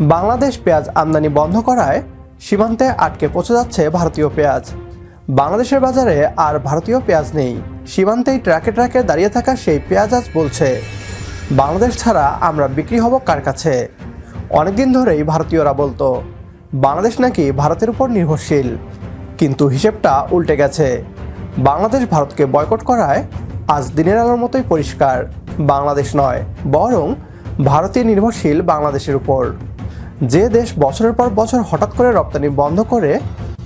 বাংলাদেশ পেঁয়াজ আমদানি বন্ধ করায় সীমান্তে আটকে পচে যাচ্ছে ভারতীয় পেঁয়াজ। বাংলাদেশের বাজারে আর ভারতীয় পেঁয়াজ নেই। সীমান্তেই ট্রাকে ট্রাকে দাঁড়িয়ে থাকা সেই পেঁয়াজ আজ বলছে, বাংলাদেশ ছাড়া আমরা বিক্রি হব কার কাছে? অনেকদিন ধরেই ভারতীয়রা বলতো, বাংলাদেশ নাকি ভারতের উপর নির্ভরশীল। কিন্তু হিসেবটা উল্টে গেছে, বাংলাদেশ ভারতকে বয়কট করায় আজ দিনের আলোর মতোই পরিষ্কার। বাংলাদেশ নয়, বরং ভারতীয় নির্ভরশীল বাংলাদেশের উপর। যে দেশ বছরের পর বছর হঠাৎ করে রপ্তানি বন্ধ করে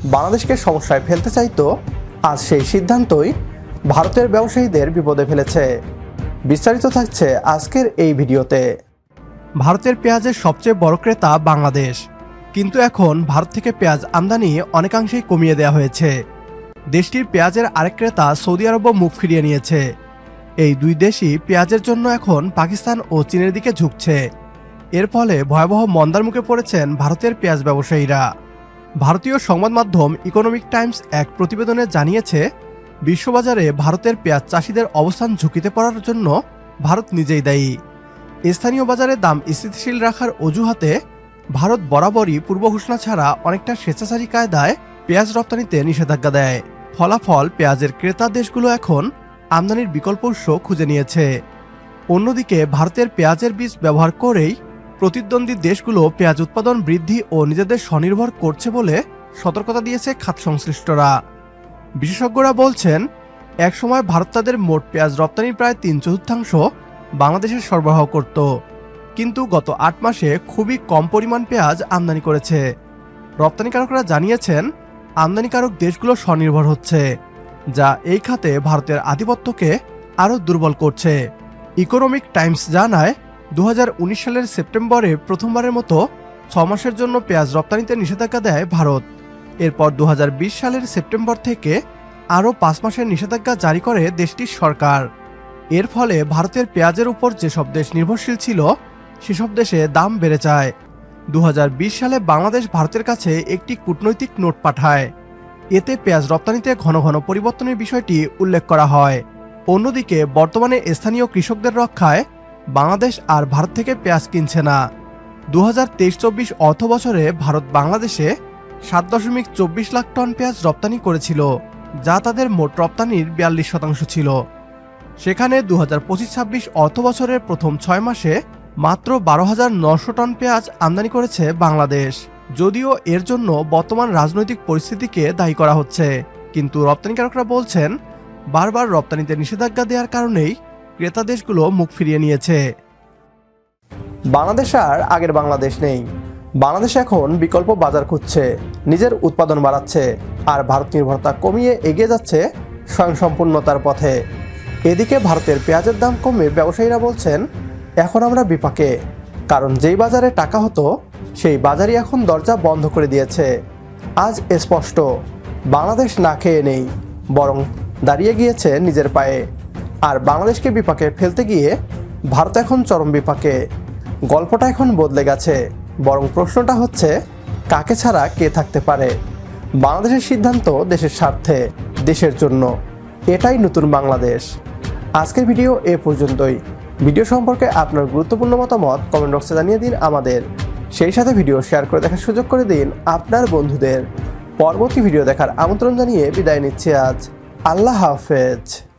বাংলাদেশকে সমস্যায় ফেলতে চাইতো, আজ সেই সিদ্ধান্তই ভারতের ব্যবসায়ীদের বিপদে ফেলেছে। বিস্তারিত থাকছে আজকের এই ভিডিওতে। ভারতের পেঁয়াজের সবচেয়ে বড় ক্রেতা বাংলাদেশ। কিন্তু এখন ভারত থেকে পেঁয়াজ আমদানি অনেকাংশেই কমিয়ে দেওয়া হয়েছে। দেশটির পেঁয়াজের আরেক ক্রেতা সৌদি আরবও মুখ ফিরিয়ে নিয়েছে। এই দুই দেশই পেঁয়াজের জন্য এখন পাকিস্তান ও চীনের দিকে ঝুঁকছে। এর ফলে ভয়াবহ মন্দার মুখে পড়েছেন ভারতের পেঁয়াজ ব্যবসায়ীরা। ভারতীয় সংবাদ মাধ্যম ইকোনমিক টাইমস এক প্রতিবেদনে জানিয়েছে, বিশ্ববাজারে ভারতের পেঁয়াজ চাষিদের অবস্থান ঝুঁকিতে পড়ার জন্য ভারত নিজেই দায়ী। স্থানীয় বাজারে দাম স্থিতিশীল রাখার অজুহাতে ভারত বরাবরই পূর্ব ঘোষণা ছাড়া অনেকটা স্বেচ্ছাচারী কায়দায় পেঁয়াজ রপ্তানিতে নিষেধাজ্ঞা দেয়। ফলাফল পেঁয়াজের ক্রেতা দেশগুলো এখন আমদানির বিকল্প উৎস খুঁজে নিয়েছে। অন্যদিকে ভারতের পেঁয়াজের বীজ ব্যবহার করেই প্রতিদ্বন্দ্বী দেশগুলো পেঁয়াজ উৎপাদন বৃদ্ধি ও নিজেদের স্বনির্ভর করছে বলে সতর্কতা দিয়েছে খাত সংশ্লিষ্টরা। বিশেষজ্ঞরা বলছেন, একসময় ভারত তাদের মোট পেঁয়াজ রপ্তানির প্রায় তিন চতুর্থাংশ বাংলাদেশে সরবরাহ করত। কিন্তু গত আট মাসে খুবই কম পরিমাণ পেঁয়াজ আমদানি করেছে। রপ্তানিকারকরা জানিয়েছেন, আমদানিকারক দেশগুলো স্বনির্ভর হচ্ছে, যা এই খাতে ভারতের আধিপত্যকে আরও দুর্বল করছে। ইকোনমিক টাইমস জানায় দু হাজার উনিশ সালের সেপ্টেম্বরে প্রথমবারের মতো ছ মাসের জন্য পেঁয়াজ রপ্তানিতে নিষেধাজ্ঞা দেয় ভারত। এরপর দু হাজার বিশ সালের সেপ্টেম্বর থেকে আরও পাঁচ মাসের নিষেধাজ্ঞা জারি করে দেশটির সরকার। এর ফলে ভারতের পেঁয়াজের উপর যেসব দেশ নির্ভরশীল ছিল, সেসব দেশে দাম বেড়ে যায়। দু হাজার বিশ সালে বাংলাদেশ ভারতের কাছে একটি কূটনৈতিক নোট পাঠায়। এতে পেঁয়াজ রপ্তানিতে ঘন ঘন পরিবর্তনের বিষয়টি উল্লেখ করা হয়। অন্যদিকে বর্তমানে স্থানীয় কৃষকদের রক্ষায় বাংলাদেশ আর ভারত থেকে পেঁয়াজ কিনছে না। দু হাজার তেইশ চব্বিশ অর্থ বছরে ভারত বাংলাদেশে সাত দশমিক চব্বিশ লাখ টন পেঁয়াজ রপ্তানি করেছিল, যা তাদের মোট রপ্তানির বিয়াল্লিশ শতাংশ ছিল। সেখানে দু হাজার পঁচিশ ছাব্বিশ অর্থ বছরের প্রথম ছয় মাসে মাত্র বারো হাজার নশো টন পেঁয়াজ আমদানি করেছে বাংলাদেশ। যদিও এর জন্য বর্তমান রাজনৈতিক পরিস্থিতিকে দায়ী করা হচ্ছে, কিন্তু রপ্তানিকারকরা বলছেন, বারবার রপ্তানিতে নিষেধাজ্ঞা দেওয়ার কারণেই ক্রেতা দেশগুলো মুখ ফিরিয়ে নিয়েছে। বাংলাদেশ আর আগের বাংলাদেশ নেই। বাংলাদেশ এখন বিকল্প বাজার খুঁজছে, নিজের উৎপাদন বাড়াচ্ছে, আর ভারত নির্ভরতা কমিয়ে এগিয়ে যাচ্ছে স্বয়ংসম্পূর্ণতার পথে। এদিকে ভারতের পেঁয়াজের দাম কমে ব্যবসায়ীরা বলছেন, এখন আমরা বিপাকে। কারণ যেই বাজারে টাকা হতো, সেই বাজারই এখন দরজা বন্ধ করে দিয়েছে। আজ স্পষ্ট, বাংলাদেশ না খেয়ে নেই, বরং দাঁড়িয়ে গিয়েছে নিজের পায়ে। আর বাংলাদেশকে বিপাকে ফেলতে গিয়ে ভারত এখন চরম বিপাকে। গল্পটা এখন বদলে গেছে, বরং প্রশ্নটা হচ্ছে, কাকে ছাড়া কে থাকতে পারে? বাংলাদেশের সিদ্ধান্ত দেশের স্বার্থে, দেশের জন্য। এটাই নতুন বাংলাদেশ। আজকের ভিডিও এ পর্যন্তই। ভিডিও সম্পর্কে আপনার গুরুত্বপূর্ণ মতামত কমেন্ট বক্সে জানিয়ে দিন আমাদের। সেই সাথে ভিডিও শেয়ার করে দেখার সুযোগ করে দিন আপনার বন্ধুদের। পরবর্তী ভিডিও দেখার আমন্ত্রণ জানিয়ে বিদায় নিচ্ছে আজ। আল্লাহ হাফেজ।